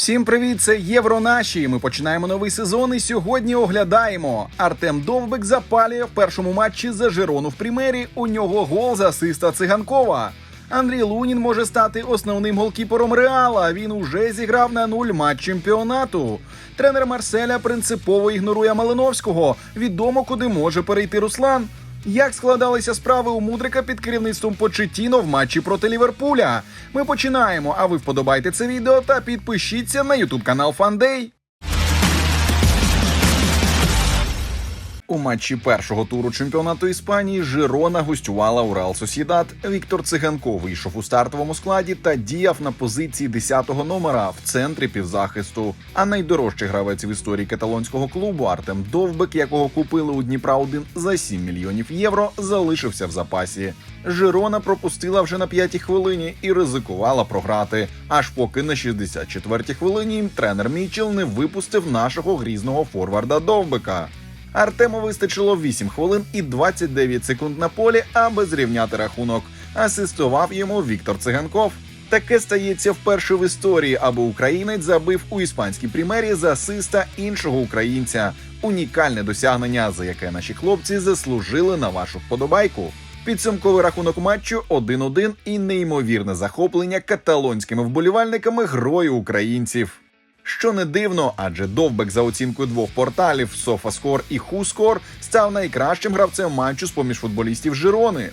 Всім привіт! Це Євро наші. Ми починаємо новий сезон і сьогодні оглядаємо. Артем Довбик запалює в першому матчі за Жирону в Прімері. У нього гол з асиста циганкова. Андрій Лунін може стати основним голкіпером Реала. Він уже зіграв на нуль матч чемпіонату. Тренер Марселя принципово ігнорує Малиновського. Відомо, куди може перейти Руслан. Як складалися справи у Мудрика під керівництвом Почетіно в матчі проти Ліверпуля? Ми починаємо. А ви вподобайте це відео та підпишіться на ютуб канал Фандей. У матчі першого туру чемпіонату Іспанії Жирона гостювала у Реал Сосідат. Віктор Циганко вийшов у стартовому складі та діяв на позиції 10-го номера в центрі півзахисту. А найдорожчий гравець в історії каталонського клубу Артем Довбек, якого купили у Дніпра 1 за 7 мільйонів євро, залишився в запасі. Жирона пропустила вже на п'ятій хвилині і ризикувала програти. Аж поки на 64-й хвилині тренер Мічел не випустив нашого грізного форварда Довбека. Артему вистачило 8 хвилин і 29 секунд на полі, аби зрівняти рахунок. Асистував йому Віктор Циганков. Таке стається вперше в історії, аби українець забив у іспанській примері за асиста іншого українця. Унікальне досягнення, за яке наші хлопці заслужили на вашу вподобайку. Підсумковий рахунок матчу 1-1 і неймовірне захоплення каталонськими вболівальниками грою українців. Що не дивно, адже довбек за оцінкою двох порталів SofaScore і WhoScore став найкращим гравцем матчу з поміж футболістів Жирони.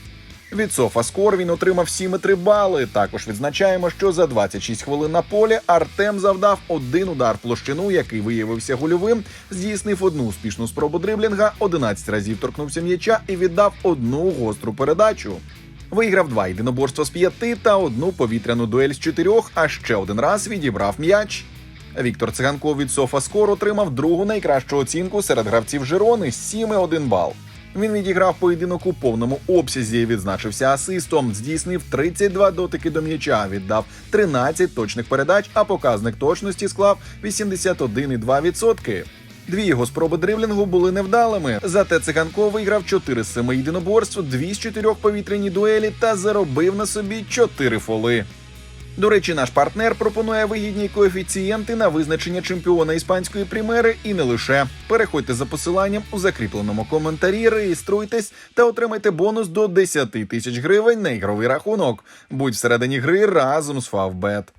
Від SofaScore він отримав 7,3 бали. Також відзначаємо, що за 26 хвилин на полі Артем завдав один удар в площину, який виявився гольовим, здійснив одну успішну спробу дриблінга, 11 разів торкнувся м'яча і віддав одну гостру передачу. Виграв два єдиноборства з п'яти та одну повітряну дуель з чотирьох, а ще один раз відібрав м'яч. Віктор Циганков від SofaScore отримав другу найкращу оцінку серед гравців Жирони 7,1 бал. Він відіграв поєдинок у повному обсязі, відзначився асистом, здійснив 32 дотики до м'яча, віддав 13 точних передач, а показник точності склав 81,2%. Дві його спроби дриблінгу були невдалими. Зате циганков виграв 4 з 7 єдиноборств, 2 з 4 повітряні дуелі та заробив на собі 4 фоли. До речі, наш партнер пропонує вигідні коефіцієнти на визначення чемпіона іспанської примери і не лише. Переходьте за посиланням у закріпленому коментарі, реєструйтесь та отримайте бонус до 10 тисяч гривень на ігровий рахунок. Будь всередині гри разом з Фавбет.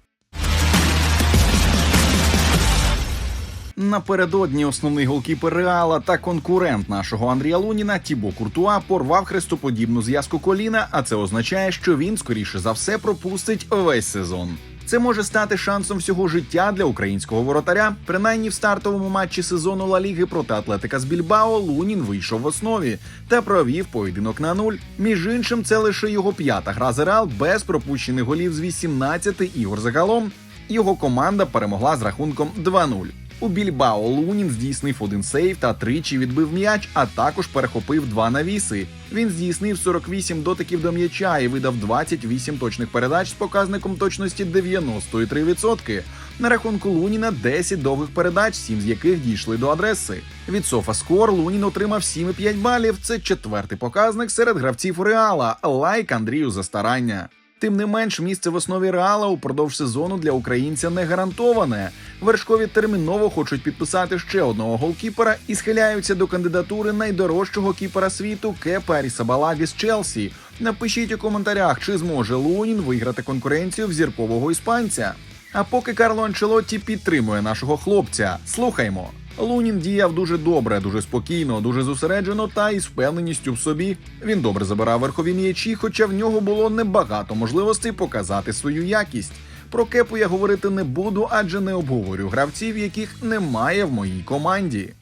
Напередодні основний голкіпер Реала та конкурент нашого Андрія Луніна Тібо Куртуа порвав хрестоподібну зв'язку коліна, а це означає, що він скоріше за все пропустить весь сезон. Це може стати шансом всього життя для українського воротаря. Принаймні в стартовому матчі сезону Ла Ліги проти Атлетика з Більбао Лунін вийшов в основі та провів поєдинок на нуль. Між іншим, це лише його п'ята гра за Реал без пропущених голів з 18 ігор загалом. Його команда перемогла з рахунком 2-0. У Більбао Лунін здійснив один сейв та тричі відбив м'яч, а також перехопив два навіси. Він здійснив 48 дотиків до м'яча і видав 28 точних передач з показником точності 93%. На рахунку Луніна 10 довгих передач, 7 з яких дійшли до адреси. Від SofaScore Лунін отримав 7,5 балів. Це четвертий показник серед гравців Реала. Лайк Андрію за старання. Тим не менш, місце в основі реала упродовж сезону для українця не гарантоване. Вершкові терміново хочуть підписати ще одного голкіпера і схиляються до кандидатури найдорожчого кіпера світу Кепа Арісабалаги з Челсі. Напишіть у коментарях, чи зможе Лунін виграти конкуренцію в зіркового іспанця. А поки Карло Анчелотті підтримує нашого хлопця, слухаймо. Лунін діяв дуже добре, дуже спокійно, дуже зосереджено та із впевненістю в собі. Він добре забирав верхові м'ячі, хоча в нього було небагато можливостей показати свою якість. Про кепу я говорити не буду, адже не обговорю гравців, яких немає в моїй команді.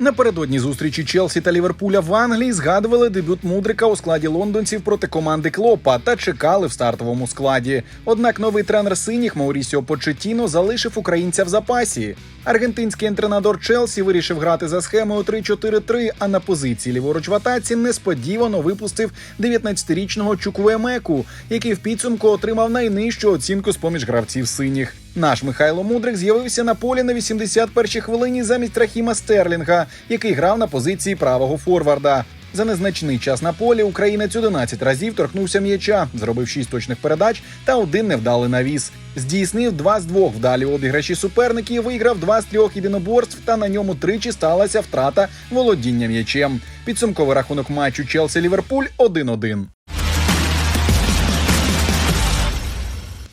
Напередодні зустрічі Челсі та Ліверпуля в Англії згадували дебют Мудрика у складі лондонців проти команди Клопа та чекали в стартовому складі. Однак новий тренер синіх Маурісіо Почетіно залишив українця в запасі. Аргентинський ентренадор Челсі вирішив грати за схемою 3-4-3, а на позиції ліворуч в атаці несподівано випустив 19-річного Чуквемеку, який в підсумку отримав найнижчу оцінку з поміж гравців синіх. Наш Михайло Мудрик з'явився на полі на 81-й хвилині замість Рахіма Стерлінга, який грав на позиції правого форварда. За незначний час на полі українець 11 разів торкнувся м'яча, зробив 6 точних передач та один невдалий навіс. Здійснив 2 з 2 вдалі обіграші суперників, виграв 2 з 3 єдиноборств та на ньому тричі сталася втрата володіння м'ячем. Підсумковий рахунок матчу Челсі-Ліверпуль 1-1.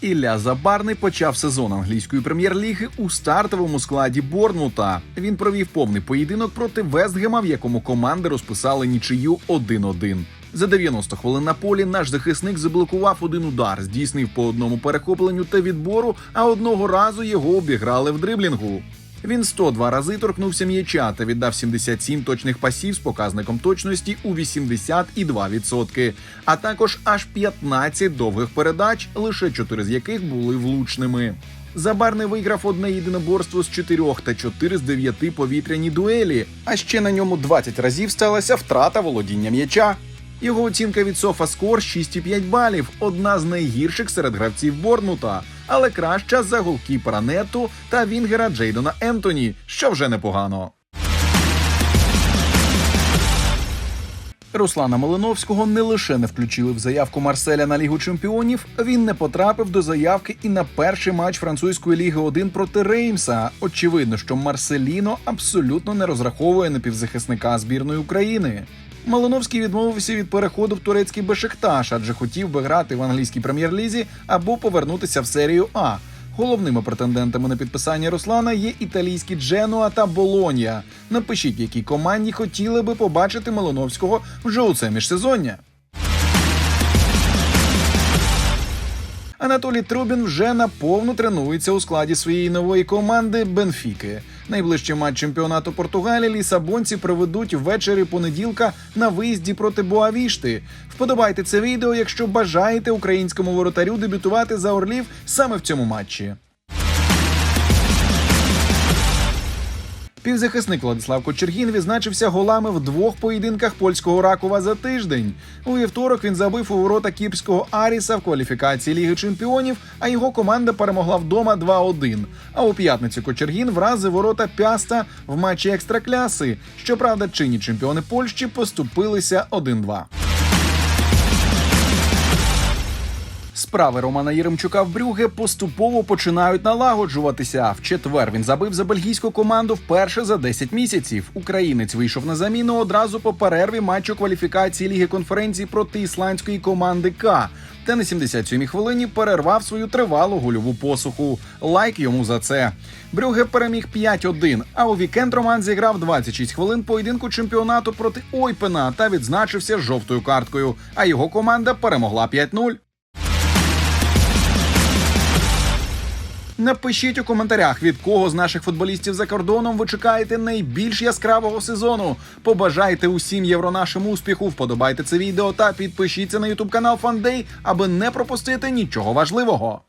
Ілля Забарний почав сезон англійської прем'єр-ліги у стартовому складі Борнмута. Він провів повний поєдинок проти Вестгема, в якому команди розписали нічию 1-1. За 90 хвилин на полі наш захисник заблокував один удар, здійснив по одному перехопленню та відбору, а одного разу його обіграли в дриблінгу. Він 102 рази торкнувся м'яча та віддав 77 точних пасів з показником точності у 82%, а також аж 15 довгих передач, лише 4 з яких були влучними. Забарний виграв одне єдиноборство з 4 та 4 з 9 повітряні дуелі, а ще на ньому 20 разів сталася втрата володіння м'яча. Його оцінка від SofaScore 6,5 балів, одна з найгірших серед гравців Борнмута, але краща за голкіпера Нету та Вінгера Джейдона Ентоні, що вже непогано. Руслана Малиновського не лише не включили в заявку Марселя на Лігу Чемпіонів, він не потрапив до заявки і на перший матч французької ліги 1 проти Реймса. Очевидно, що Марселіно абсолютно не розраховує на півзахисника збірної України. Малиновський відмовився від переходу в турецький Бешикташ, адже хотів би грати в англійській прем'єр-лізі або повернутися в серію А. Головними претендентами на підписання Руслана є італійські Дженуа та Болонія. Напишіть, якій команді хотіли би побачити Малиновського вже у це міжсезоння. Анатолій Трубін вже наповну тренується у складі своєї нової команди Бенфіки. Найближчий матч чемпіонату Португалії лісабонці проведуть ввечері понеділка на виїзді проти Боавішти. Вподобайте це відео, якщо бажаєте українському воротарю дебютувати за Орлів саме в цьому матчі. Півзахисник Владислав Кочергін відзначився голами в двох поєдинках польського ракова за тиждень. У вівторок він забив у ворота кіпрського Аріса в кваліфікації Ліги Чемпіонів, а його команда перемогла вдома 2-1. А у п'ятницю Кочергін вразив ворота Пяста в матчі екстракляси. Щоправда, чинні чемпіони Польщі поступилися 1-2. Справи Романа Єремчука в Брюге поступово починають налагоджуватися. В четвер він забив за бельгійську команду вперше за 10 місяців. Українець вийшов на заміну одразу по перерві матчу кваліфікації Ліги конференції проти ісландської команди К. Та на 77-й хвилині перервав свою тривалу гольову посуху. Лайк йому за це. Брюге переміг 5-1, А у вікенд Роман зіграв 26 хвилин поєдинку чемпіонату проти Ойпена та відзначився жовтою карткою. А його команда перемогла 5-0. Напишіть у коментарях, від кого з наших футболістів за кордоном ви чекаєте найбільш яскравого сезону. Побажайте усім євро нашим успіху, вподобайте це відео та підпишіться на ютуб канал Фандей, аби не пропустити нічого важливого.